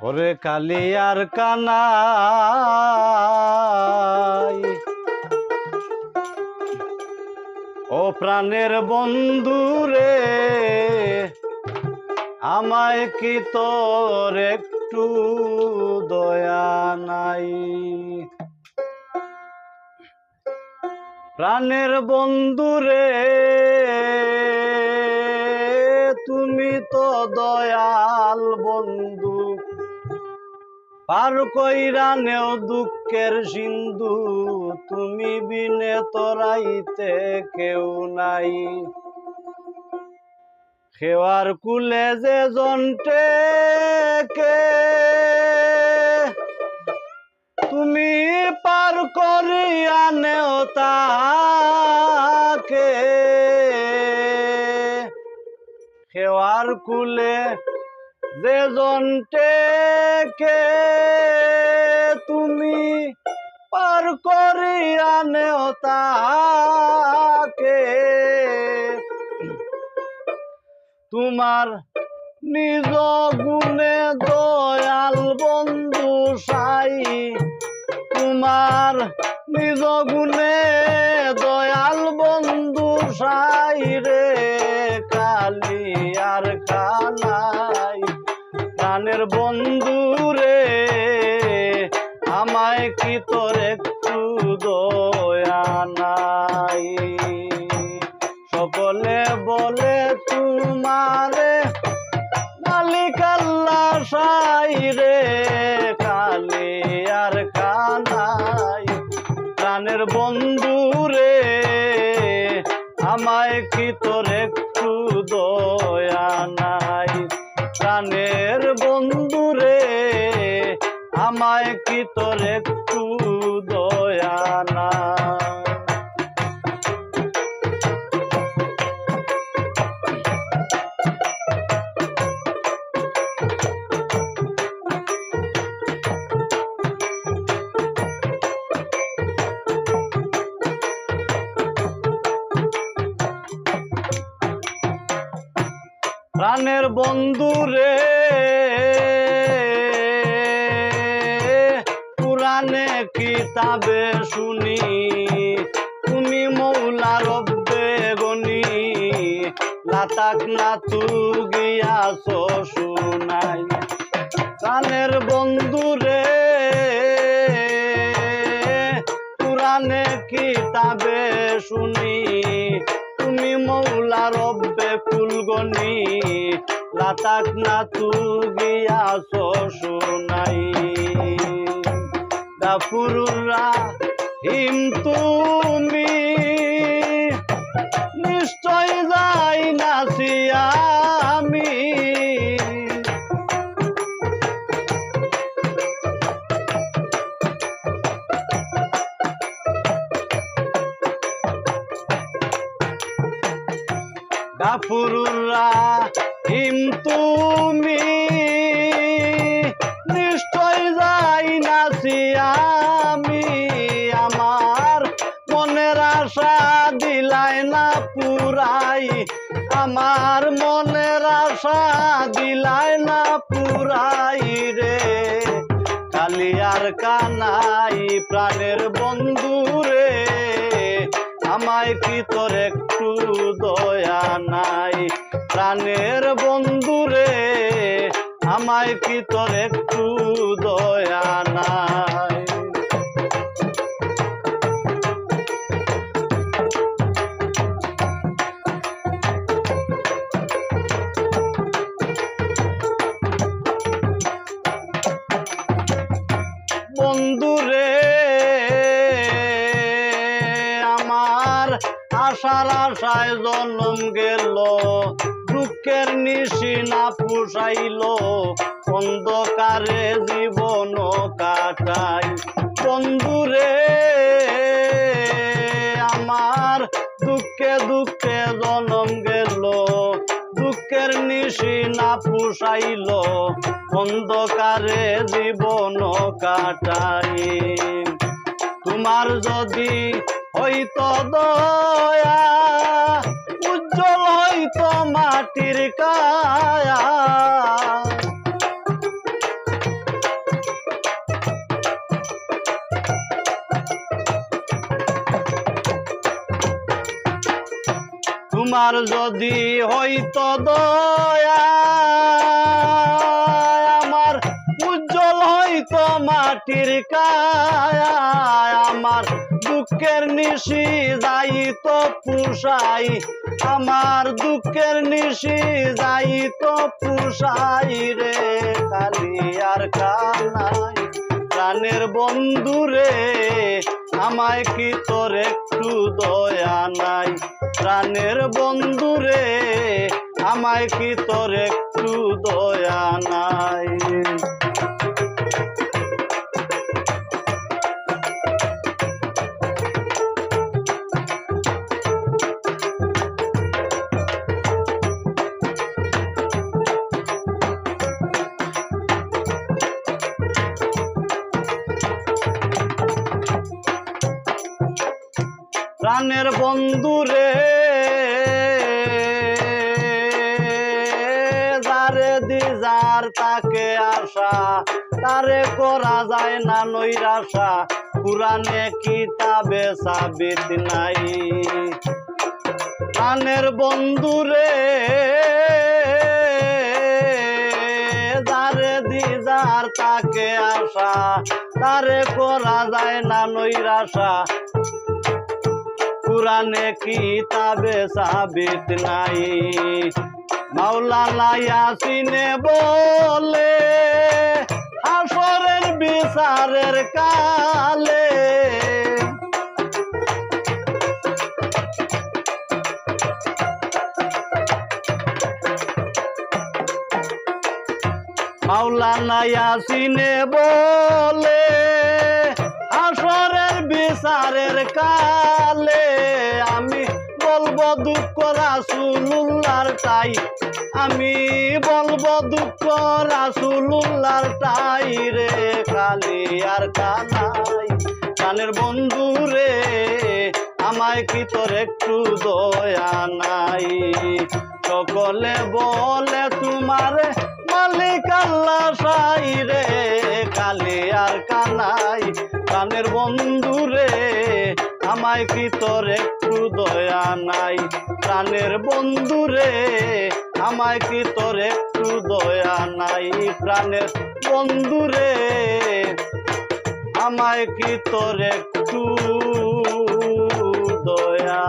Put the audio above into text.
ওরে কালিয়ার কানাই। ও প্রাণের বন্ধু রে, আমায় কি তোর একটু দয়া নাই? প্রাণের বন্ধু রে তুমি তো দয়াল বন্ধু। পার কইরা নেও দুঃখের সিন্ধু, তুমি বিনে তোরাইতে কেউ নাই। খেওয়ার কুলে যে জন্টে কে, তুমি পার করিয়া নেও তাকে কুলে যে জন্টে কে তুমি পার করিয়া নেও তাকে তোমার নিজ গুণে দয়াল বন্ধু সাই, তোমার নিজ গুণে দয়াল বন্ধু সাই। প্রাণের বন্ধু রে, আমায় কি তোর একটু দয়া নাই? সকলে বলে তোমারে, মালিক আল্লাহ সাই রে প্রাণের বন্ধু রে আমায় কি তোর একটু দয়া নাই প্রাণের বন্ধু রে কিতাবে শুনি। তুমি মৌলা রব্বে গনি। লাতাক না তু গিয়াছ শুনাই। প্রাণের বন্ধু রে, পুরাণে কিতাবে শুনি। তুমি মৌলা রব্বে কুলগনি লাতাক না তু গিয়াছ শুনাই। হিম তুমি। নিশ্চয় যাই নাসিয়া আমি। গাফুরুরা হিম তুমি আশা দিলাই না পুরাই রে। কালিয়ার কানাই প্রাণের বন্ধু রে। আমায় কি তোর একটু দয়া নাই? প্রাণের বন্ধু রে, আমায় কি তোর একটু দয়া নাই? আশার আশায় জন্ম গেল, দুঃখের নিশি না পুষাইল। অন্ধকারে জীবন কাটাই। বন্ধু রে, আমার দুঃখে দুঃখে জন্ম গেল, দুঃখের নিশি না পুষাইল। অন্ধকারে জীবন কাটাই। তোমার যদি হইত দয়া উজ্জ্বল হইত মাটির কায়া। তোমার যদি হইত দয়া হইতো মাটির কায়া আমার দুঃখের নিশি যাইতো পুষাই। আমার দুঃখের নিশি যাইতো পুষাই রে কালি আর কানাই প্রাণের বন্ধুরে আমায় কি তোর একটু দয়া নাই? প্রাণের বন্ধুরে আমায় কি তোর একটু দয়া নাই? প্রাণের বন্ধুরে যারে দি যার তাকে আশা, তারে করা যায় না নৈরাশা। পুরানে কিতাবে সাবিত নাই। প্রাণের বন্ধুরে যারে দি যার তাকে আশা, তারে করা যায় না নৈরাশা। পুরানে কিতাবে সাবিত নাই। মাওলানা ইয়াসিনে বলে হাসরের বিচারের কালে। মাওলানা ইয়াসিনে বলে আসরের বিচারের কালে আমি বলব দুঃখ রাসুলুল্লার তাই। আমি বলব দুঃখ রাসুলুল্লার তাই রে, কালি আর কানাই। কানের বন্ধু রে আমায় কি তোর একটু দয়া নাই? সকলে বলে কানের বন্ধু রে, আমায় কি একটু দয়া নাই? প্রাণের বন্ধু রে, আমায় কি একটু দয়া নাই? প্রাণের বন্ধু রে, আমায় কি তোর একটু দয়া